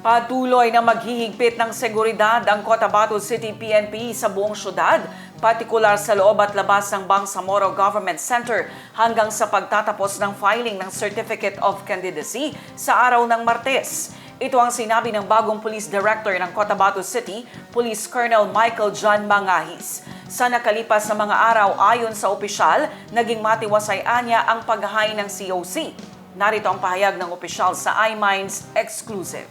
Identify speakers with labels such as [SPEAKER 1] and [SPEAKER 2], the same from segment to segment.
[SPEAKER 1] Patuloy na maghihigpit ng seguridad ang Cotabato City PNP sa buong syudad, partikular sa loob at labas ng Bangsamoro Government Center hanggang sa pagtatapos ng filing ng Certificate of Candidacy sa araw ng Martes. Ito ang sinabi ng bagong Police Director ng Cotabato City, Police Colonel Michael John Mangahis. Sa nakalipas na mga araw ayon sa opisyal, naging matiwasay anya ang paghahain ng COC. Narito ang pahayag ng opisyal sa iMinds Exclusive.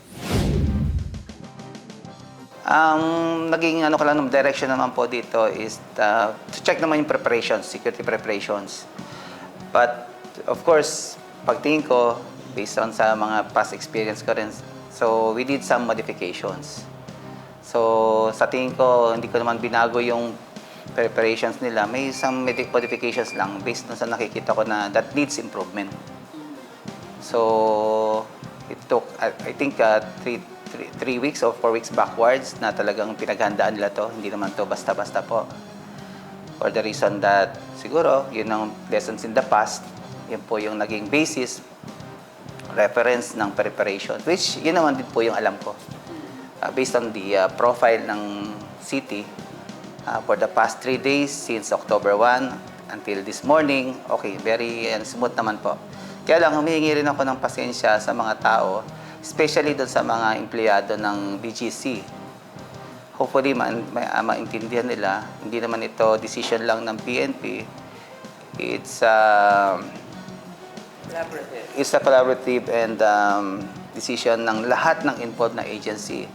[SPEAKER 2] Ang naging ano ko lang ng direction naman po dito is uh, to check naman yung preparations, security preparations. But of course, pagtingin ko, based on sa mga past experience ko rin, so we did some modifications. So sa tingin ko, hindi ko naman binago yung preparations nila. May some modi- modifications lang based on sa nakikita ko na that needs improvement. So, it took, I, I think, uh, three, three, three weeks or four weeks backwards na talagang pinaghandaan nila to. Hindi naman to basta-basta po. For the reason that, siguro, yun ang lessons in the past. Yun po yung naging basis, reference ng preparation. Which, yun naman din po yung alam ko. Uh, based on the uh, profile ng city, uh, for the past three days, since October 1 until this morning, okay, very uh, smooth naman po. Kaya lang, humihingi rin ako ng pasensya sa mga tao, especially doon sa mga empleyado ng BGC. Hopefully, ma- ma- maintindihan nila, hindi naman ito decision lang ng PNP. It's uh, it's a collaborative and um, decision ng lahat ng involved na agency